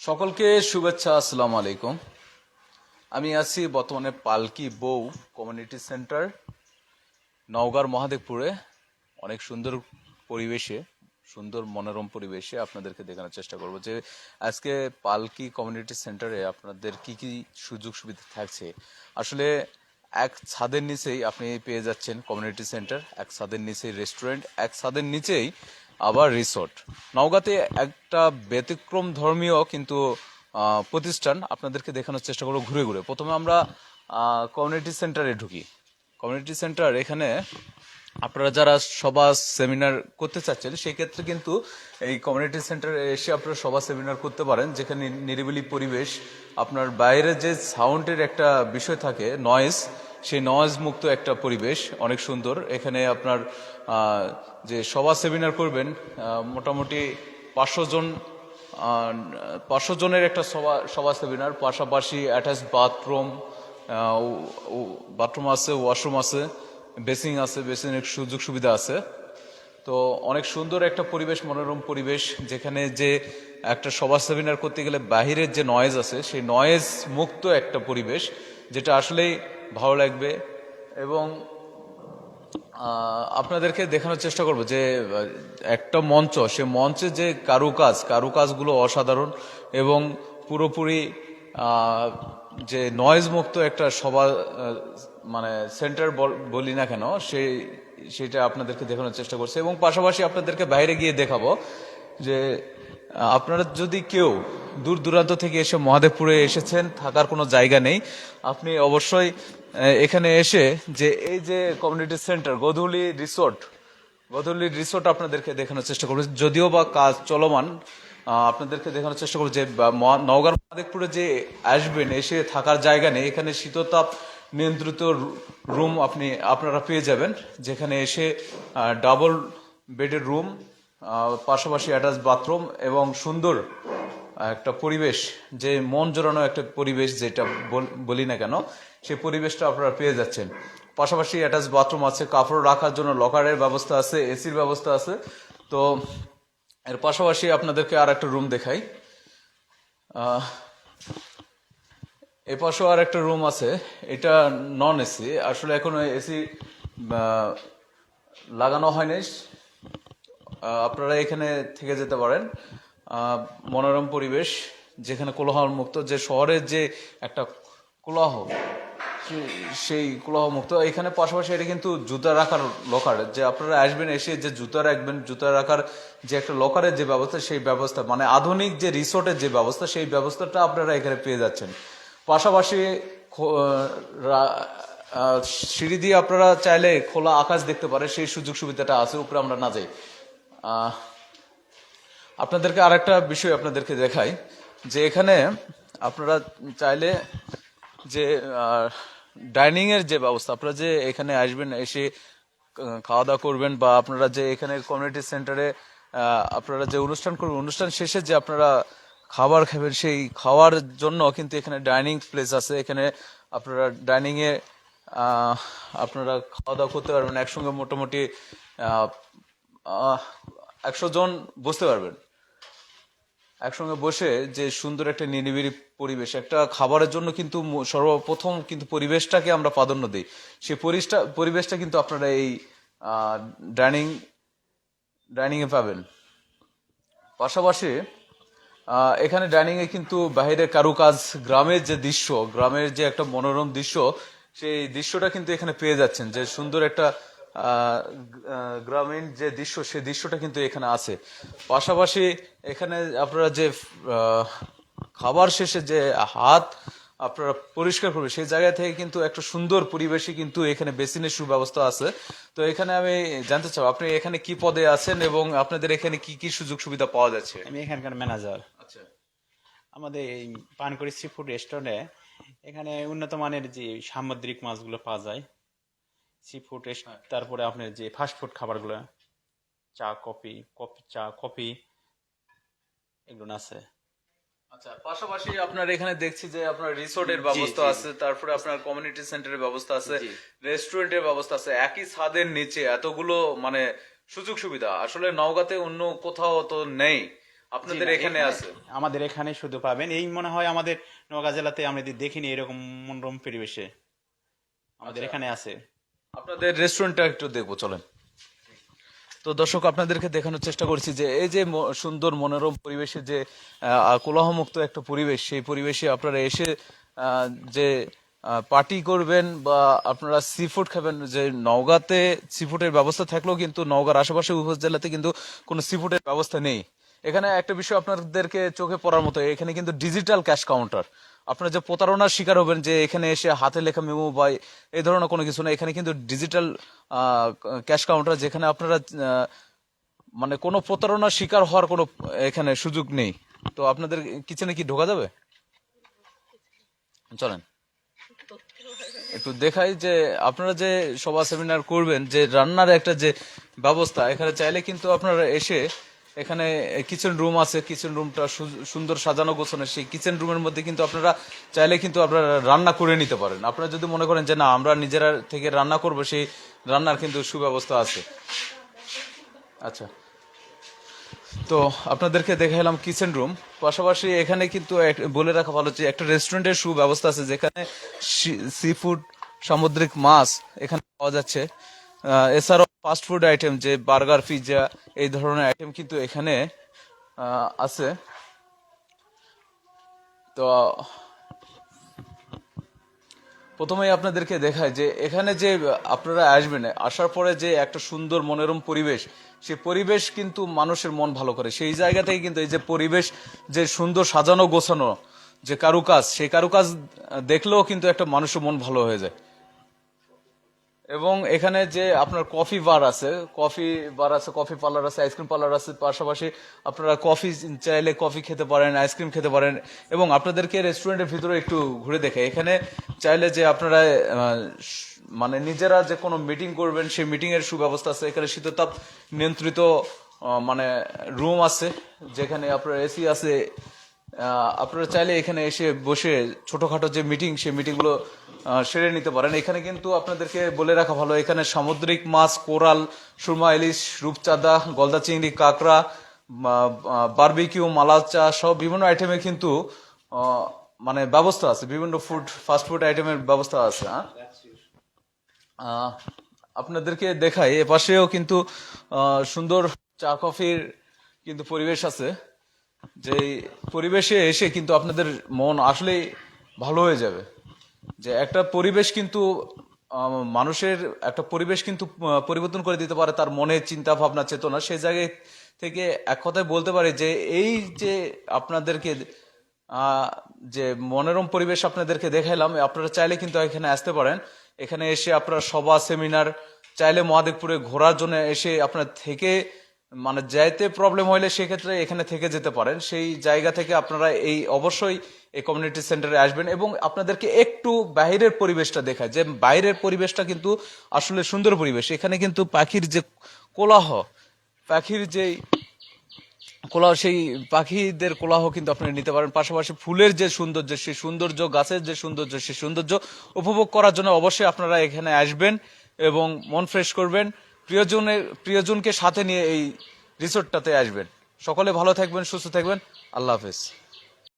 সকলকে শুভেচ্ছা, আসসালামু আলাইকুম। আমি আছি বর্তমানে পালকি বউ কমিউনিটি সেন্টার, নওগাঁর মহাদেবপুরে। অনেক সুন্দর পরিবেশে, সুন্দর মনোরম পরিবেশে আপনাদেরকে দেখানোর চেষ্টা করব যে আজকে পালকি কমিউনিটি সেন্টারে আপনাদের কি কি সুযোগ সুবিধা থাকছে। আসলে এক ছাদের নিচেই আপনি পেয়ে যাচ্ছেন কমিউনিটি সেন্টার, এক ছাদের নিচেই রেস্টুরেন্ট, এক ছাদের নিচেই আবার রিসোর্ট। নওগাঁতে একটা ব্যতিক্রম ধর্মীয় কিন্তু প্রতিষ্ঠান আপনাদেরকে দেখানোর চেষ্টা করব ঘুরে ঘুরে। প্রথমে আমরা কমিউনিটি সেন্টারে ঢুকি। কমিউনিটি সেন্টার এখানে আপনারা যারা সভা সেমিনার করতে চাচ্ছেন, সেই ক্ষেত্রে কিন্তু এই কমিউনিটি সেন্টারে এসে আপনারা সভা সেমিনার করতে পারেন, যেখানে নিরিবিলি পরিবেশ, আপনার বাইরে যে সাউন্ডের একটা বিষয় থাকে নয়েজ সেই নয়েজ মুক্ত একটা পরিবেশ, অনেক সুন্দর। এখানে আপনার যে সভা সেমিনার করবেন মোটামুটি পাঁচশো জন পাঁচশো জনের একটা সভা সভা সেমিনার, পাশাপাশি অ্যাটাচ বাথরুম বাথরুম আছে, ওয়াশরুম আছে বেসিং আছে বেসিংয়ের সুযোগ সুবিধা আছে। তো অনেক সুন্দর একটা পরিবেশ, মনোরম পরিবেশ, যেখানে যে একটা সভা সেমিনার করতে গেলে বাহিরের যে নয়েজ আছে, সেই নয়েজ মুক্ত একটা পরিবেশ, যেটা আসলেই ভালো লাগবে। এবং আপনাদেরকে দেখানোর চেষ্টা করব যে, একটা মঞ্চ, সে মঞ্চে যে কারুকাজ, কারুকাজগুলো অসাধারণ এবং পুরোপুরি যে নয়েজ মুক্ত একটা সভা মানে সেন্টার বলি না কেন, সেই, সেটা আপনাদেরকে দেখানোর চেষ্টা করছে। এবং পাশাপাশি আপনাদেরকে বাইরে গিয়ে দেখাবো যে আপনারা যদি কেউ দূর দূরান্ত থেকে এসে মহাদেবপুরে এসেছেন, থাকার কোনো জায়গা নেই। আপনি অবশ্যই এখানে এসে যে এই যে community centre Godhuli resort Godhuli resort আপনাদেরকে দেখানোর চেষ্টা করব। যদিও বা কাজ চলমান আপনাদেরকে দেখানোর চেষ্টা করব যে নওগাঁর মহাদেবপুরে যে আসবেন, এসে থাকার জায়গা নেই। এখানে শীততাপ নিয়ন্ত্রিত রুম আপনি, আপনারা পেয়ে যাবেন। যেখানে এসে ডাবল বেডের রুম পাশাপাশি অ্যাটাচ বাথরুম এবং সুন্দর একটা পরিবেশ, যে মন জোরানো একটা পরিবেশ যেটা বল- না কেন, সেই পরিবেশটা আপনারা পেয়ে যাচ্ছেন। পাশাপাশি অ্যাটাচ বাথরুম আছে, কাপড় রাখার জন্য লকারের ব্যবস্থা আছে এসির ব্যবস্থা আছে। তো এর পাশাপাশি আপনাদেরকে আর একটা রুম দেখাই এ পাশেও আর একটা রুম আছে, এটা নন এসি আসলে এখনও এসি লাগানো হয়নি। আপনারা এখানে থেকে যেতে পারেন। মনোরম পরিবেশ, যেখানে কোলাহল মুক্ত যে শহরের যে একটা কোলাহ সেই কোলাহ মুক্ত এখানে পাশাপাশি এটা কিন্তু জুতা রাখার লকার যে আপনারা আসবেন এসে যে জুতা রাখবেন, জুতা রাখার যে একটা লকারের যে ব্যবস্থা, সেই ব্যবস্থা মানে আধুনিক যে রিসোর্টের যে ব্যবস্থা, সেই ব্যবস্থাটা আপনারা এখানে পেয়ে যাচ্ছেন। পাশাপাশি সিঁড়ি দিয়ে আপনারা চাইলে খোলা আকাশ দেখতে পারে সেই সুযোগ সুবিধাটা আছে, উপরে আমরা না যাই। আপনাদেরকে আরেকটা বিষয় আপনাদেরকে দেখাই, যে এখানে আপনারা চাইলে যে ডাইনিং এর যে ব্যবস্থা, আপনারা যে এখানে আসবেন, এসে খাওয়া দাওয়া করবেন, বা আপনারা যে এখানে কমিউনিটি সেন্টারে আপনারা যে অনুষ্ঠান করবেন, অনুষ্ঠান শেষে যে আপনারা খাবার খাবেন, সেই খাওয়ার জন্য কিন্তু এখানে ডাইনিং প্লেস আছে। এখানে আপনারা ডাইনিং এ আপনারা খাওয়া দাওয়া করতে পারবেন, একসঙ্গে মোটামুটি একশো জন বসতে পারবেন। একসঙ্গে বসে যে সুন্দর একটা নিরিবিলি পরিবেশ, একটা খাবারের জন্য কিন্তু সর্বপ্রথম কিন্তু পরিবেশটাকে আমরা প্রাধান্য দিই। সেই পরিবেশটা পরিবেশটা কিন্তু আপনারা এই ডাইনিং ডাইনিং এ পাবেন। পাশাপাশি এখানে ডাইনিং এ কিন্তু বাইরের কারুকাজ, গ্রামের যে দৃশ্য, গ্রামের যে একটা মনোরম দৃশ্য, সেই দৃশ্যটা কিন্তু এখানে পেয়ে যাচ্ছেন। যে সুন্দর একটা গ্রামীণ যে দৃশ্য সে দৃশ্যটা কিন্তু এখানে আছে। পাশাপাশি এখানে আপনারা যে খাবার শেষে যে হাত আপনারা পরিষ্কার করবে সেই জায়গা থেকে কিন্তু একটা সুন্দর পরিবেশে কিন্তু এখানে বেসিনের সুব্যবস্থা আছে। তো এখানে আমি জানতে চাই আপনি এখানে কি পদে আছেন এবং আপনাদের এখানে কি কি সুযোগ সুবিধা পাওয়া যাচ্ছে? আমি এখানকার ম্যানেজার। আচ্ছা। আমাদের এই পানকড়ি সি ফুড রেস্টুরেন্টে এখানে উন্নত মানের যে সামুদ্রিক মাছগুলো পাওয়া যায় সি ফুড তারপরে আপনার যে ফাস্ট ফুড খাবারগুলো চা কফি কফি চা কফি এগুলো আছে। আচ্ছা পাশাপাশি আপনার এখানে দেখছি যে আপনার রিসোর্টের ব্যবস্থা আছে তারপরে আপনার কমিউনিটি সেন্টারের ব্যবস্থা আছে রেস্টুরেন্টের ব্যবস্থা আছে একই ছাদের নিচে এতগুলো মানে সুযোগ সুবিধা। আসলে নওগাঁতে অন্য কোথাও তো নেই আপনাদের এখানে আছে? আমাদের এখানে শুধু পাবেন এই মনে হয় আমাদের নওগাঁ জেলাতে আমরা যদি দেখিনি এরকম মনোরম পরিবেশে আমাদের আচ্ছা। এখানে আছে। আপনাদের রেস্টুরেন্টটা একটু দেখব, চলেন। তো দর্শক, আপনাদেরকে দেখানোর চেষ্টা করছি যে এই যে সুন্দর মনোরম পরিবেশে যে কোলাহমুক্ত একটা পরিবেশ, সেই পরিবেশে আপনারা এসে যে পার্টি করবেন বা আপনারা সি ফুড খাবেন, যে নওগাঁতে সি ফুডের ব্যবস্থা থাকলেও কিন্তু নওগাঁর আশেপাশে উপজেলাতে কিন্তু কোনো সি ফুডের ব্যবস্থা নেই। এখানে একটা বিষয় আপনাদেরকে চোখে পড়ার মতো, এখানে কিন্তু ডিজিটাল ক্যাশ কাউন্টার আপনারা যে প্রতারণার শিকার হবেন, যে এখানে এসে হাতে লেখা মেমো বা এই ধরনের কোনো কিছু না, এখানে কিন্তু ডিজিটাল ক্যাশ কাউন্টার যেখানে আপনারা মানে কোনো প্রতারণার শিকার হওয়ার কোনো এখানে সুযোগ নেই। তো আপনাদের কিচেনে কি ঢোকা যাবে? চলেন। একটু দেখাই যে আপনারা যে সভা সেমিনার করবেন, যে রান্নার একটা যে ব্যবস্থা, এখানে চাইলে কিন্তু আপনারা এসে এখানে কিচেন রুম আছে কিচেন রুমটা সুন্দর সাজানো গোছানো। সেই কিচেন রুমের মধ্যে কিন্তু আপনারা চাইলে কিন্তু আপনারা রান্না করে নিতে পারেন। আপনারা যদি মনে করেন যে না, আমরা নিজেরা থেকে রান্না করব, সেই রান্নার কিন্তু সুব্যবস্থা আছে। আচ্ছা। তো আপনাদেরকে দেখালাম কিচেন রুম পাশাপাশি এখানে কিন্তু বলে রাখা ভালো যে একটা রেস্টুরেন্টের সুব্যবস্থা আছে, যেখানে সি ফুড সামুদ্রিক মাছ এখানে পাওয়া যাচ্ছে। এছাড়াও ফাস্ট ফুড আইটেম যে বার্গার পিৎজা এই ধরনের আইটেম কিন্তু এখানে আছে। তো, প্রথমেই আপনাদেরকে দেখায় যে এখানে যে আপনারা আসবেন, আসার পরে যে একটা সুন্দর মনোরম পরিবেশ, সে পরিবেশ কিন্তু মানুষের মন ভালো করে। সেই জায়গা থেকে কিন্তু এই যে পরিবেশ, যে সুন্দর সাজানো গোছানো যে কারুকাজ, সেই কারুকাজ দেখলেও কিন্তু একটা মানুষের মন ভালো হয়ে যায়। এবং এখানে যে আপনার কফি বার আছে, কফি বার আছে, কফি পার্লার আছে, আইসক্রিম পার্লার আছে, পাশাপাশি আপনারা কফি চাইলে কফি খেতে পারেন, আইসক্রিম খেতে পারেন এবং আপনাদেরকে রেস্টুরেন্টের ভিতরে একটু ঘুরে দেখে। এখানে চাইলে যে আপনারা মানে নিজেরা যে কোনো মিটিং করবেন, সেই মিটিং এর সুব্যবস্থা আছে। এখানে শীততাপ নিয়ন্ত্রিত মানে রুম আছে, যেখানে আপনার এসি আছে। আপনারা চাইলে এখানে এসে বসে ছোটখাটো যে মিটিং, সেই মিটিংগুলো সেরে নিতে পারেন। এখানে কিন্তু আপনাদেরকে বলে রাখা ভালো, এখানে সামুদ্রিক মাছ, কোরাল, সুরমা, ইলিশ, রূপচাঁদা, গলদা চিংড়ি, কাঁকড়া বারবিকিউ, মালাচা, সব বিভিন্ন আইটেমে কিন্তু মানে ব্যবস্থা আছে। বিভিন্ন ফুড ফাস্ট ফুড আইটেমের ব্যবস্থা আছে হ্যাঁ? আপনাদেরকে দেখাই, এ পাশেও কিন্তু সুন্দর চা, কফির কিন্তু পরিবেশ আছে। যে পরিবেশে এসে কিন্তু আপনাদের মন আসলেই ভালো হয়ে যাবে। যে একটা পরিবেশ কিন্তু মানুষের একটা পরিবেশ কিন্তু পরিবর্তন করে দিতে পারে তার মনের চিন্তা ভাবনা, চেতনা। সেই জায়গায় থেকে এক কথায় বলতে পারি যে, এই যে আপনাদেরকে যে মনোরম পরিবেশ আপনাদেরকে দেখাইলাম, আপনারা চাইলে কিন্তু এখানে আসতে পারেন। এখানে এসে আপনারা সভা, সেমিনার, চাইলে মহাদেবপুরে ঘোরার জন্য এসে আপনার থেকে মানে যাইতে প্রবলেম হইলে সেক্ষেত্রে এখানে থেকে যেতে পারেন। সেই জায়গা থেকে আপনারা এই অবশ্যই এই কমিউনিটি সেন্টারে আসবেন এবং আপনাদেরকে একটু বাইরের পরিবেশটা দেখায় যে বাইরের পরিবেশটা কিন্তু আসলে সুন্দর পরিবেশ। এখানে কিন্তু পাখির যে কোলাহ, পাখির যেই কোলাহ, সেই পাখিদের কোলাহ কিন্তু আপনি নিতে পারেন। পাশাপাশি ফুলের যে সৌন্দর্য, সেই সৌন্দর্য, গাছের যে সৌন্দর্য, সেই সৌন্দর্য উপভোগ করার জন্য অবশ্যই আপনারা এখানে আসবেন এবং মন ফ্রেশ করবেন। প্রিয়জনের প্রিয়জনকে সাথে নিয়ে এই রিসোর্টটাতে আসবেন। সকলে ভালো থাকবেন সুস্থ থাকবেন। আল্লাহ হাফেজ।